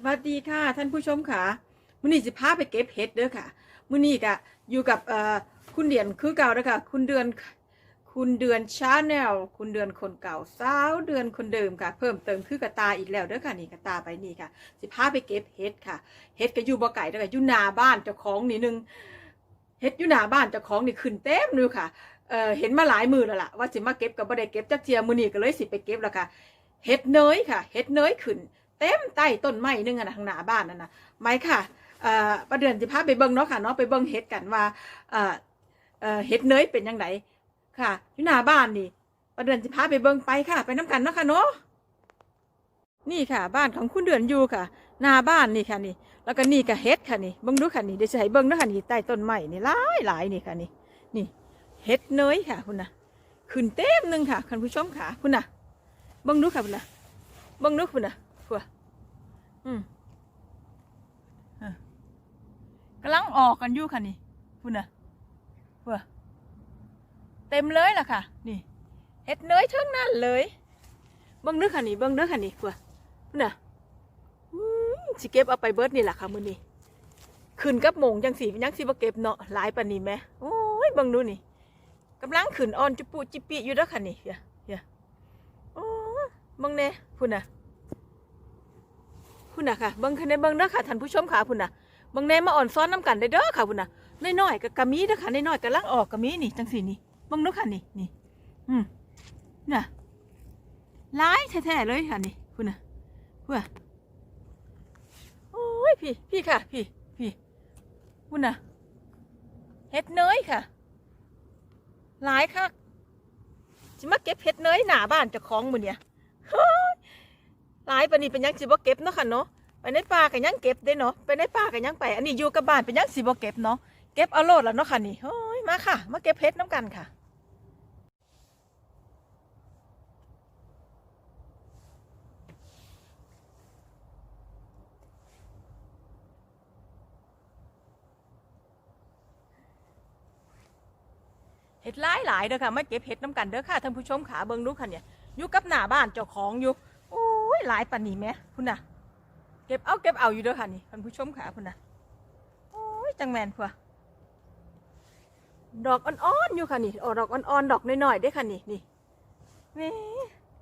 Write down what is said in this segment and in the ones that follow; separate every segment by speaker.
Speaker 1: สวัสดีค่ะ ท่านผู้ชมค่ะมื้อนี้สิพาไปเก็บเห็ดเด้อค่ะมื้อนี้ก็อยู่กับเอ่อคุณเดือนคือเก่าเด้อค่ะ คุณเดือนคุณเดือนชาแนลคุณเดือนคนเก่าสาวเดือนคนเดิมค่ะ เพิ่มเติมคือกระตาอีกแล้วเด้อค่ะนี่กระตาไปนี่ค่ะ สิพาไปเก็บเห็ดค่ะเห็ดก็อยู่บ่ไก่เด้อค่ะอยู่หน้าบ้านเจ้าของนี่หนึงเห็ดอยู่หน้าบ้านเจ้าของนี่ขึ้นเต็มเลยค่ะเอ่อเห็นมาหลายมือแล้วล่ะว่าสิมาเก็บก็บ่ได้เก็บจักเทียมื้อนี้ก็เลยสิไปเก็บแล้วค่ะเห็ดเนยค่ะเห็ดเนยขึ้น เต็มใต้ต้นไม้นึงอะนะทางหน้าบ้านนั่นนะไม้ค่ะเอ่อประเดือนจะพาไปเบิ่งเนาะค่ะเนาะไปเบิ่งเห็ดกันว่าเอ่อเห็ดเนยเป็นยังไงค่ะอยู่หน้าบ้านนี่ประเดือนจะพาไปเบิ่งไปค่ะ ไปน้กันเนาะค่ะเนาะนี่ค่ะ บ้านของคุณเดือนอยู่ค่ะ หน้าบ้านนี่ค่ะนี่ แล้วก็นี่ก็เห็ดค่ะนี่เบิ่งดูค่ะนี่เดี๋ยวจะให้เบิ่งเนาะค่ะนี่ใต้ต้นไม้นี่หลายหลายนี่ค่ะนี่นี่เห็ดเนยค่ะคุณน่ะขึ้นเต็มหนึ่งค่ะคุณผู้ชมค่ะคุณน่ะเบิ่งดูค่ะคุณน่ะเบิ่งดูคุณน่ะ พัวอืมกำลังออกกันอยู่ค่ะนี่พุ่นน่ะพัวเต็มเลยล่ะค่ะ นี่เห็ดเนยทั้งนั้นเลยเบิ้งเด้อค่ะนี่เบิ้งเด้อค่ะนี่เพัวพุ่นน่ะสิเก็บเอาไปเบิร์ดนี่แหละค่ะมื้อนี้ขึ้นกับหมงจังสียังสิบ่เก็บเนาะหลายปานนี้แหมโอ้ยเบิ่งดูนี่กำลังขึ้นอ่อนจุปุจิปิอยู่เด้อค่ะนี่เฮียเฮียโอ้ยเบิ่งแน่พุ่นน่ะ พุ่นน่ะค่ะเบิ่งคันในเบิ่งเด้อค่ะท่านผู้ชมค่ะพุ่นน่ะเบิ่งแหน่มาอ่อนซ้อนน้ำกันได้เด้อค่ะพุ่นน่ะน้อยๆก็กะมีเด้อค่ะน้อยๆกำลังออกกะมีนี่จังสี่นี่เบิ่งเด้อค่ะนี่นี่อืมน่ะหลายแท้ๆเลยค่ะนี่พุ่นน่ะพุ่นน่ะโอ้ยพี่พี่ค่ะ พี่พี่พุ่นน่ะเห็ดเนยค่ะหลายคักสิมาเก็บเห็ดเนยหนาบ้านเจ้าของมือเนี่ย หลายปานนี้เป็นยังสิบ่เก็บเนาะค่ะเนาะไปในป่าก็ยังเก็บได้เนาะไปในป่าก็ยังไป อันนี้อยู่กับบ้านเป็นยังสิบ่เก็บเนาะเก็บเอาโลดแล้วเนาะค่ะนี่โอ้ยมาค่ะ มาเก็บเพชรน้ำกันค่ะเห็ดหลายหลายๆเด้อค่ะมาเก็บเห็ดน้ำกันเด้อค่ะท่านผู้ชมขาเบิงดูค่ะเนี่ยอยู่กับหน้าบ้านเจ้าของอยู่ ยหลายปานนี้แม่คุณน่ะ เก็บเอาเก็บเอาอยู่เด้อค่ะนี่ท่านผู้ชมค่ะคุณน่ะโอ้ยจังแมนพัวดอกอ่อนๆอยู่ค่ะนี่ออกดอกอ่อนๆดอกน้อยๆได้ค่ะนี่นี่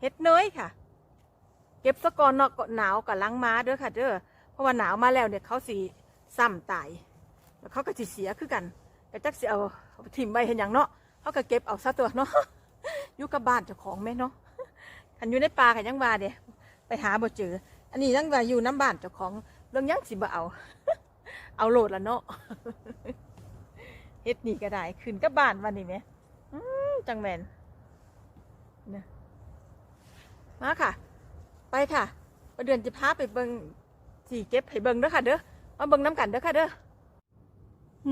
Speaker 1: เห็ดเนยค่ะ เก็บสะกอนเนาะก็หนาวกับล้างม้าเด้อค่ะเด้อเพราะว่าหนาวมาแล้วเนี่ยเขาสีซ้ำตายแล้วเขาก็สิเสียคือกันก็จักสิเอาเอาถิ่มไว้เห็นอย่างเนาะเขาก็เก็บเอาซะตัวเนาะอยู่กับบ้านเจ้าของแม่เนาะคันอยู่ในป่ากันยังว่าเด้ ไปหาบ่เจอ อันนี้ยังว่อยู่น้ำบ้านเจ้าของเรื่องยังสิบ่เอา เอาโหลดละเนาะเฮ็ดนี่ก็ได้ขึ้นกับบ้านวันนี้ไหมจังแมนนะมาค่ะ ไปค่ะประเดือนจะพาไปเบิงสี่เก็บให้เบิงเด้อค่ะเด้อมาเบิงน้ำกันเด้อค่ะเด้อ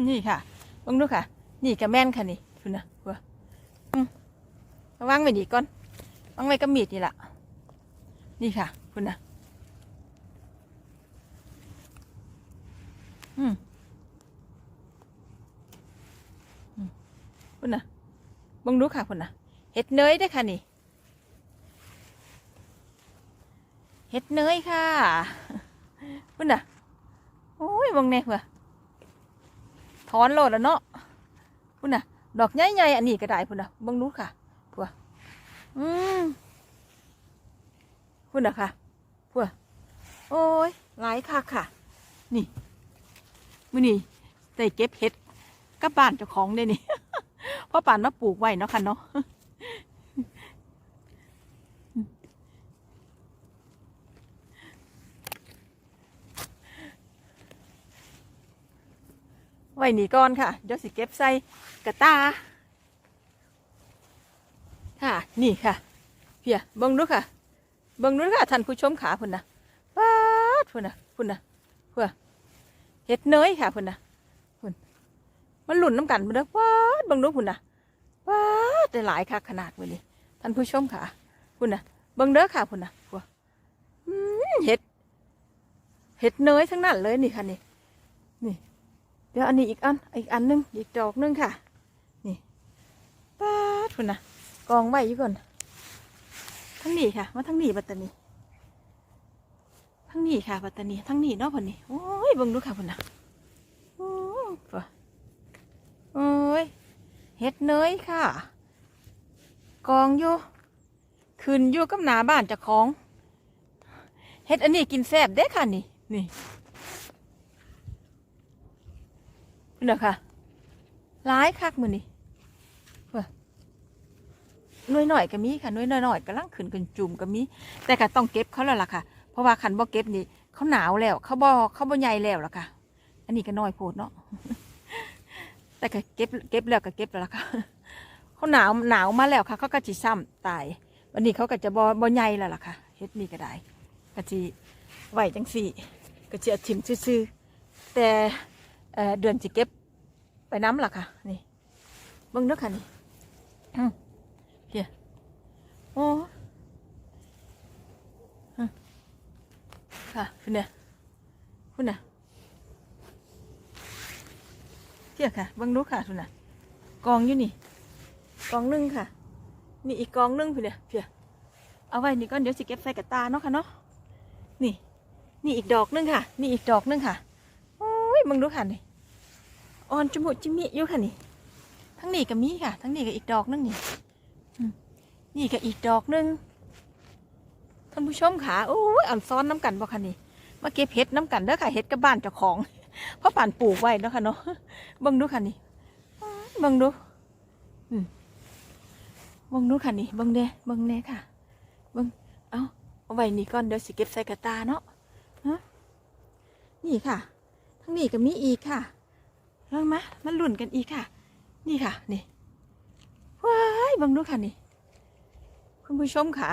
Speaker 1: นี่ค่ะเบิงดูค่ะ นี่ก็แม่นค่ะนี่คุณนะว่าอืมเอาวางไว้นี่ก่อนวางไว้กับมีดนี่แหละ นี่ค่ะ คุณนะอืมคุณนะบังดูค่ะคุณนะเห็ดเนยได้ค่ะนี่ เห็ดเนยค่ะคุณนะโอ้ยบังแน่เพื่อถอนโลดแล้วเนาะคุณนะดอกใหญ่ๆอันนี้ก็ได้คุณนะบังดูค่ะเพื่ออืม พุ่นอะค่ะพุ่นโอ้ยหลายค่ะค่ะ นี่มื่อนี้ได้เก็บเห็ดกับบ้านเจ้าของได้นี่เพราะป่านมาปลูกไว้เนาะค่ะเนาะไว้นี่ก่อนค่ะ เดี๋ยวสิเก็บใส่กระตา ค่ะ นี่ค่ะ เพียบิ่งดูค่ะ เบิ่งดูค่ะท่านผู้ชมขาพุ่นนะป้าดพุ่นนะพุ่นนะเพื่อเห็ดเนยค่ะพุ่นนะพุ่นมันหลุนน้ำกันพุ่นนะป้าดเบิ่งดูพุ่นนะป้าดได้หลายค่ะขนาดมื้อนี้ท่านผู้ชมค่ะพุ่นนะเบิ่งเด้อค่ะพุ่นนะพุ่นอืมเห็ดเห็ดเนยทั้งนั้นเลยนี่ค่ะนี่นี่ เดี๋ยวอันนี้อีกอันอีกอันหนึงอีกดอกหนึงค่ะ นี่ป้าดพุ่นนะกองไว้อยู่ก่อน ทั้งนี้ค่ะมาทั้งนี้บัตตานีทั้งนี้ค่ะปัตตานีทั้งนี้เนาะพิ่นนี่โอ้ยเบิ่งดูค่ะพิ่นน่ะโอ้โอ้ยเฮ็ดเนยค่ะ กองอยู่ขึ้นอยู่กับหนาบ้านจ้าของเฮ็ดอันนี้กินแซ่บเด้ค่ะนี่นี่เด้อค่ะหลายคักมือนี้เว้อห น่วยหน่อยก็มีค่ะน่วยน้อยๆกำลังขึ้นกันจุ่มก็มี แต่ก็ต้องเก็บเขาแล้วล่ะค่ะ เพราะว่าคันบ่เก็บนี่เขาหนาวแล้วเขาบ่เขาบ่ใหญ่แล้วล่ะค่ะ อันนี้ก็น้อยโพดเนาะแต่ก็เก็บเก็บแล้วก็เก็บแล้วล่ะค่ะเขาหนาวหนาวมาแล้วค่ะ เขาก็จิซ้ำตายวันนี้เขาก็จะบ่บ่ใหญ่แล้วล่ะค่ะเฮ็ดนี่ก็ได้ก็จิไหวจังสี่ ก็จะเอาทิมซื่อๆแต่เอ่อเดือนสิเก็บไปน้ำล่ะค่ะ นี่เบิ่งเด้อค่ะนี่ โอ้ค่ะคุณเนี่ยคุณน่ะเที่ยค่ะบังดูค่ะคุณน่ะ กองอยู่นี่ กองหนึงค่ะ นี่อีกกองหนึงพี่เนี่ยเพียเอาไว้นี่ก่อนเดี๋ยวสิเก็บใส่กระตาเนาะค่ะเนาะ นี่ นี่อีกดอกหนึงค่ะ นี่อีกดอกหนึงค่ะ โอ้ยบังดูค่ะนี่อ่อนจมูกจิมิอยู่ค่ะนี่ ทั้งนี้ก็มีค่ะ ทั้งนี้ก็อีกดอกนึงนี่ นี่ก็อีกดอกหนึงท่านผู้ชมค่ะโอ้ยอ่อนซ้อนน้ำกันบ่คะนี่มาเก็บเห็ดน้ำกันเด้อค่ะเห็ดกับบ้านเจ้าของเพราะป่านปลูกไว้เนาะค่ะเนาะเบิ่งดูค่ะนี่เบิ่งดูเบิ่งดูค่ะนี่เบิ่งเด้เบิ่งเด้ค่ะเบิ่งเอาเอาไว้นี่ก่อนเดี๋ยวสิเก็บใส่กระตาเนาะนี่ค่ะ ทั้งนี้ก็มีอีกค่ะเรื่องมามันหลุ่นกันอีกค่ะ นี่ค่ะนี่ว้ายเบิ่งดูค่ะนี่ คุณผู้ชมค่ะ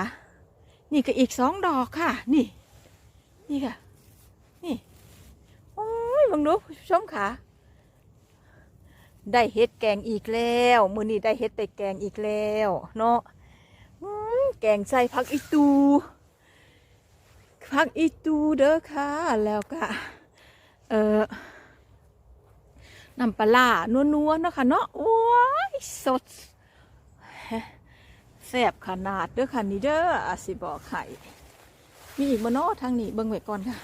Speaker 1: นี่ก็อีกสองดอกค่ะ นี่ นี่ค่ะ นี่ โอ้ยบังดูผู้ชมค่ะ ได้เห็ดแกงอีกแล้ว มือนี้ได้เห็ดแต่แกงอีกแล้ว เนาะแกงใส่ผักอีตูผักอีตูเด้อค่ะ แล้วก็ เออน้ำปลาร้านัวๆเนาะค่ะเนาะโอ้ยสด แซ่บขนาดเด้อค่ะนี่เด้ออาสิบอกไข่มีอีกบ่เนทางนี้เบิ่งไว้ก่อนค่ะ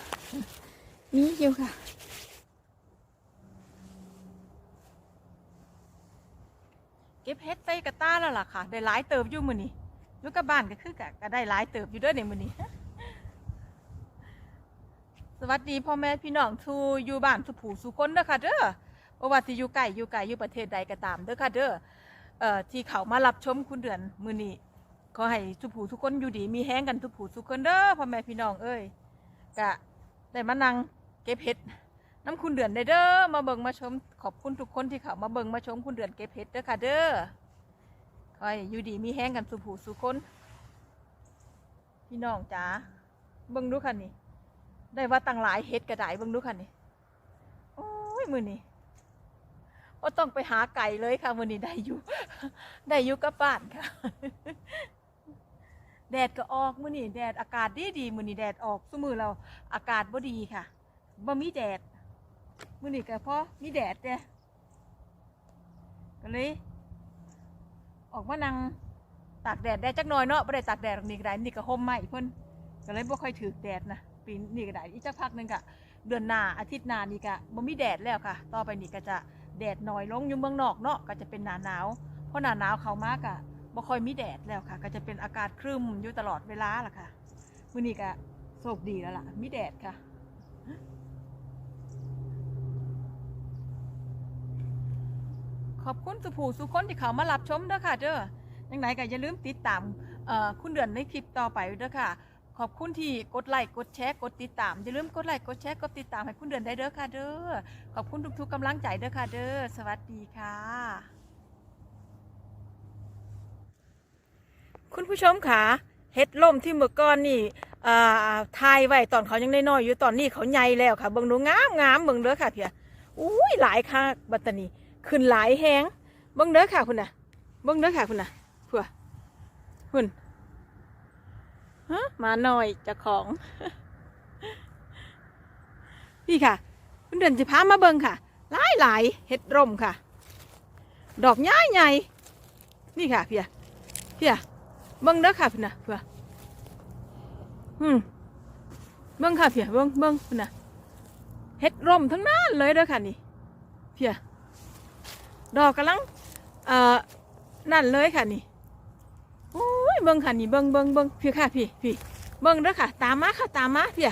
Speaker 1: มีอยู่ค่ะ เก็บเฮ็ดใส่กระต้าแล้วล่ะค่ะ ได้หลายเติบอยู่มื้อนี้อยู่กับบ้านก็คือกะก็ได้หลายเติบอยู่เด้อในมื้อนี้สวัสดีพ่อแม่พี่น้องทูอยู่บ้านทุผูสุคนเด้อค่ะเด้อบ่ว่าสิอยู่ไกลอยู่ไกลอยู่ประเทศใดก็ตามเด้อค่ะเด้อ ที่เขามารับชมคุณเดือนมือนี้ขอให้ทุกผู้ทุกคนอยู่ดีมีแห้งกันทุกผู้ทุกคนเด้อพ่อแม่พี่น้องเอ้ยกะได้มานั่งเก็บเห็ดน้ำคุณเดือนได้เด้อมาเบิ่งมาชมขอบคุณทุกคนที่เขามาเบิ่งมาชมคุณเดือนเก็บเห็ดเด้อค่ะเด้อขอให้อยู่ดีมีแห้งกันสุผู้สุคนพี่น้องจ๋าเบิ่งดูค่ะนี่ได้ว่าตั้งหลายเห็ดกระไดเบิ่งดูค่ะนี่โอ้ยมือนี้ ว่าต้องไปหาไก่เลยค่ะวันนี้ได้อยู่ ได้อยู่กับบ้านค่ะ แดดก็ออกมื้อนี้แดดอากาศดีดีมื้อนี้แดดออกซุมือเราอากาศบ่ดีค่ะบ่มีแดดมื้อนี้ก็เพราะมีแดดเด้ก็เลย ออกมานั่งตากแดดได้จักหน่อยเนาะบ่ได้ตากแดดหรอกนี่ก็ได้นี่ก็ห่มไหมเพิ่นก็เลยบ่ค่อยถือแดดนะปีนี้ก็ได้อีกจักพักหนึงก็เดือนหน้าอาทิตย์หน้านี่ก็บ่มีแดดแล้วค่ะ ต่อไปนี่ก็จะ แดดน้อยลงอยู่เมืองนอกเนาะก็จะเป็นหนาหนาวเพราะหนาหนาวเขามากอะบ่ค่อยมีแดดแล้วค่ะ ก็จะเป็นอากาศครึ้มอยู่ตลอดเวลาล่ะค่ะมื้อนี้ก็โชคดีแล้วล่ะ มีแดดค่ะขอบคุณสุภูสุคนที่เขามารับชมเด้อค่ะเด้อยังไงก็อย่าลืมติดตามคุณเดือนในคลิปต่อไปเด้อค่ะ ขอบคุณที่กดไลค์กดแชร์กดติดตามอย่าลืมกดไลค์กดแชร์กดติดตามให้คุณเดือนได้เด้อค่ะเด้อขอบคุณทุกๆกำลังใจเด้อค่ะเด้อสวัสดีค่ะ คุณผู้ชมค่ะเฮ็ดล่มที่เมื่อก่อนนี่ทายไว้ตอนเขายังน้อยๆอยู่ตอนนี้เขาใหญ่แล้วค่ะเบิ่งดูงามงามเบิ่งเด้อค่ะเพียอุ้ยหลายค่ะบัตตานีขึ้นหลายแฮงเบิ่งเด้อค่ะคุณน่ะเบิ่งเด้อค่ะคุณน่ะเพื่อคุณ ฮะมาหน่อยจะของ นี่ค่ะคุณเดือนจะพามาเบิ่งค่ะ หลายหลายเห็ดร่มค่ะ ดอกใหญ่ใหญ่นี่ค่ะเพียเพียเบิ่งเด้อค่ะพี่นะเพื่ออืมเบิ่งค่ะเพียเบิ่งเบิงพุ่นน่ะเฮ็ดร่มทั้งนั้นเลยเด้อค่ะนี่เพียดอกกำลังเอ่อนั่นเลยค่ะนี่ โอ้ยเบิ่งค่ะนี่เบิ่งเบิ่งเบิ่งพี่ค่ะพี่พี่เบิ่งเด้อค่ะ ตามมาค่ะตามมาพี่